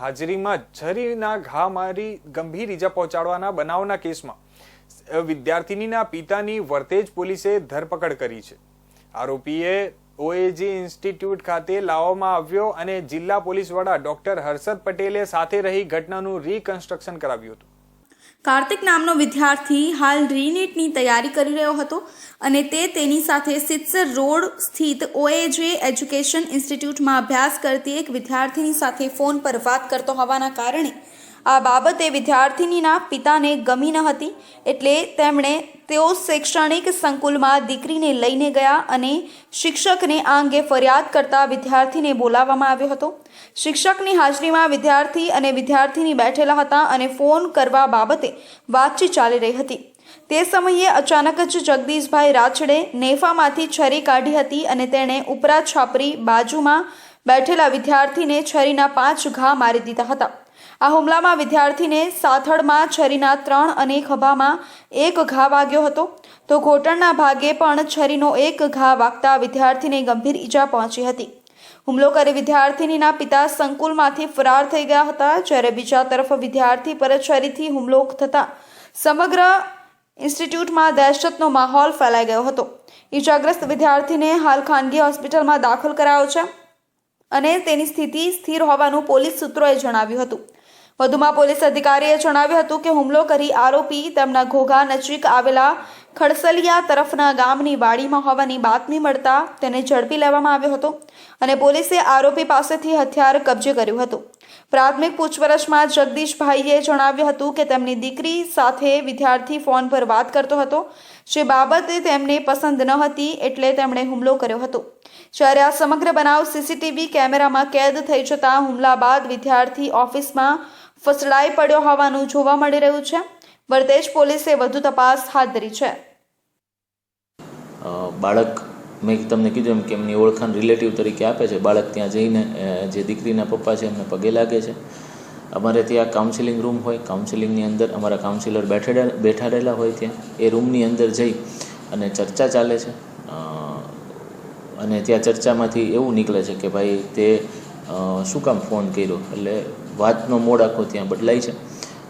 હાજરીમાં છરીના ઘા મારી ગંભીર ઈજા પહોંચાડવાના બનાવના કેસમાં વિદ્યાર્થિનીના પિતાની વર્તેજ પોલીસે ધરપકડ કરી છે. આરોપીએ ઓએજી ઇન્સ્ટિટ્યૂટ ખાતે લાવવામાં આવ્યો અને જિલ્લા પોલીસ વડા ડોક્ટર હર્ષદ પટેલે સાથે રહી ઘટનાનું રીકન્સ્ટ્રક્શન કરાવ્યું હતું. કાર્તિક નામનો વિદ્યાર્થી હાલ રીનીટની તૈયારી કરી રહ્યો હતો અને તે તેની સાથે સિત્સર રોડ સ્થિત ઓએજે એજ્યુકેશન ઇન્સ્ટિટ્યૂટમાં અભ્યાસ કરતી એક વિદ્યાર્થીની સાથે ફોન પર વાત કરતો હોવાના કારણે આ બાબતે વિદ્યાર્થિનીના પિતાને ગમી ન હતી એટલે તેમણે તેઓ શૈક્ષણિક સંકુલમાં દીકરીને લઈને ગયા અને શિક્ષકને આ અંગે ફરિયાદ કરતા વિદ્યાર્થીને બોલાવવામાં આવ્યો હતો. શિક્ષકની હાજરીમાં વિદ્યાર્થી અને વિદ્યાર્થીની બેઠેલા હતા અને ફોન કરવા બાબતે વાતચીત ચાલી રહી હતી. તે સમયે અચાનક જ જગદીશભાઈ રાછડે નેફામાંથી છરી કાઢી હતી અને તેણે ઉપરા છાપરી બાજુમાં બેઠેલા વિદ્યાર્થીને છરીના પાંચ ઘા મારી દીધા હતા. આ હુમલામાં વિદ્યાર્થીને સાથળમાં છરીના ત્રણ અને ખભામાં એક ઘા વાગ્યો હતો. તો ઘોટણના ભાગે પણ છરીનો એક ઘા વાગતા વિદ્યાર્થીને ગંભીર ઈજા પહોંચી હતી. હુમલો કરી વિદ્યાર્થીનીના પિતા સંકુલમાંથી ફરાર થઈ ગયા હતા, જ્યારે બીજા તરફ વિદ્યાર્થી પર છરીથી હુમલો થતાં સમગ્ર ઇન્સ્ટિટ્યૂટમાં દહેશતનો માહોલ ફેલાઈ ગયો હતો. ઈજાગ્રસ્ત વિદ્યાર્થીને હાલ ખાનગી હોસ્પિટલમાં દાખલ કરાયો છે અને તેની સ્થિતિ સ્થિર હોવાનું પોલીસ સૂત્રોએ જણાવ્યું હતું. વધુમાં પોલીસ અધિકારીએ જણાવ્યું હતું કે હુમલો કરી આરોપી તેમના ઘોઘા નજીક આવેલા ખડસલિયા તરફના ગામની વાડીમાં હોવાની બાતમી મળતા તેને ઝડપી લેવામાં આવ્યો હતો અને પોલીસે આરોપી પાસેથી હથિયાર કબજે કર્યું હતું. પ્રાથમિક પૂછપરછમાં જગદીશભાઈએ જણાવ્યું હતું કે તેમની દીકરી સાથે વિદ્યાર્થી ફોન પર વાત કરતો હતો. જે બાબતે તેમને પસંદ ન હતી એટલે તેમણે હુમલો કર્યો હતો. જ્યારે આ સમગ્ર બનાવ સીસીટીવી કેમેરામાં કેદ થઈ જતા હુમલા બાદ વિદ્યાર્થી ઓફિસમાં ફસડાઈ પડ્યો હોવાનું જોવા મળી રહ્યું છે. વરતેજ પોલીસે વધુ તપાસ હાથ ધરી છે. બાળક, મેં તમને કીધું એમ કે એમની ઓળખાણ રિલેટિવ તરીકે આપે છે. બાળક ત્યાં જઈને જે દીકરીના પપ્પા છે એમને પગે લાગે છે. અમારે ત્યાં કાઉન્સિલિંગ રૂમ હોય. કાઉન્સિલિંગની અંદર અમારા કાઉન્સિલર બેઠેલા બેઠા રહેલા હોય ત્યાં. એ રૂમની અંદર જઈ અને ચર્ચા ચાલે છે. અને ત્યાં ચર્ચામાંથી એવું નીકળે છે કે ભાઈ તે શું કામ ફોન કર્યો? એટલે વાતનો મોડ આખો ત્યાં બદલાય છે.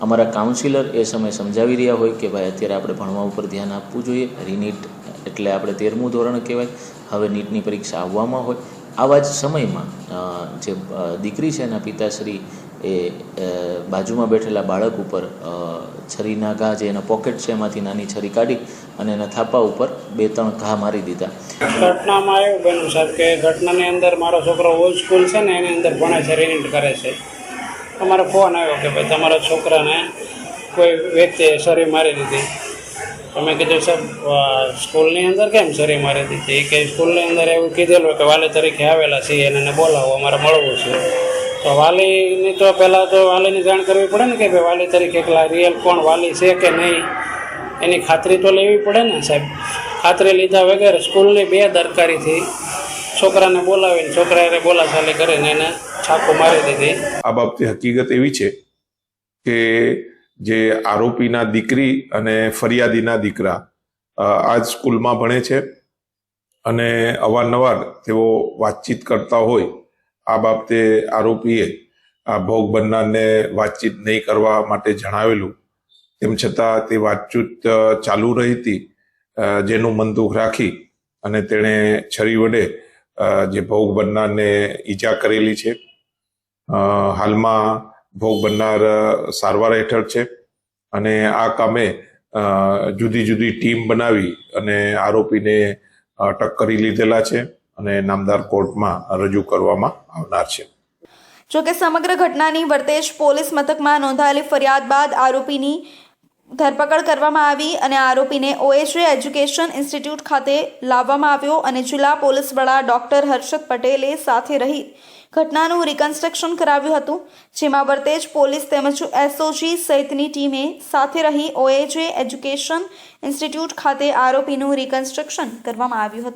અમારા કાઉન્સિલર એ સમયે સમજાવી રહ્યા હોય કે ભાઈ અત્યારે આપણે ભણવા ઉપર ધ્યાન આપવું જોઈએ. રીનીટ એટલે આપણે તેરમું ધોરણ કહેવાય. હવે નીટની પરીક્ષા આવવામાં હોય. આવા જ સમયમાં જે દીકરી છે એના પિતાશ્રી એ બાજુમાં બેઠેલા બાળક ઉપર છરીના ઘા જે એના પોકેટ છે એમાંથી નાની છરી કાઢી અને એના થાપા ઉપર બે, ત્રણ ઘા મારી દીધા. ઘટનામાં એવું બન્યું સાહેબ કે ઘટનાની અંદર મારો છોકરો ઓલ્ડ સ્કૂલ છે ને એની અંદર ભણે છે રિનિટ કરે છે. અમારો ફોન આવ્યો કે ભાઈ તમારા છોકરાને કોઈ વ્યક્તિએ સરી મારી દીધી. તમે કીધું, સાહેબ સ્કૂલની અંદર કેમ સરી મારી દીધી? કે, સ્કૂલની અંદર એવું કીધેલું કે વાલી તરીકે આવેલા છીએ અને એને બોલાવો, અમારે મળવું છે. તો વાલીની તો પહેલાં તો વાલીની જાણ કરવી પડે ને કે ભાઈ વાલી તરીકે એકલા રિયલ કોણ વાલી છે કે નહીં? એની ખાતરી તો લેવી પડે ને, સાહેબ. ખાતરી લીધા વગર સ્કૂલની બે દરકારીથી છોકરાને બોલાવીને છોકરાએ બોલાચાલી કરીને એને છાપો મારી દીધી. આ બાબતે હકીકત એવી છે કે જે આરોપીના દીકરી અને ફરિયાદીના દીકરા આ જ સ્કૂલમાં ભણે છે અને અવારનવાર તેઓ વાતચીત કરતા હોય, આ બાબતે આરોપીએ આ ભોગ બનનારને વાતચીત નહીં કરવા માટે જણાવેલું. તેમ છતાં તે વાતચીત ચાલુ રહી હતી જેનું મન દુઃખ રાખી અને તેણે છરી વડે જે ભોગ બનનારને ઈજા કરેલી છે. હાલમાં ભોગ બનનાર સારવાર હેઠળ છે અને આ કામે જુદી જુદી ટીમ બનાવી અને આરોપીને અટક કરી લીધેલા છે અને નામદાર કોર્ટમાં રજૂ કરવામાં આવનાર છે. જોકે સમગ્ર ઘટનાની વર્તેજ પોલીસ મથકમાં નોંધાયેલી ફરિયાદ બાદ આરોપીની ધરપકડ કરવામાં આવી અને આરોપીને ઓએચએ એજ્યુકેશન ઇન્સ્ટિટ્યૂટ ખાતે લાવવામાં આવ્યો અને જિલ્લા પોલીસ વડા ડોક્ટર હર્ષદ પટેલે સાથે રહી ઘટનાનું રિકન્સ્ટ્રક્શન કરાવ્યું હતું, જેમાં બરતેજ પોલીસ તેમજ એસઓજી સહિતની ટીમે સાથે રહી ઓએજે એજ્યુકેશન ઇન્સ્ટિટ્યૂટ ખાતે આરોપીનું રિકન્સ્ટ્રક્શન કરવામાં આવ્યું હતું.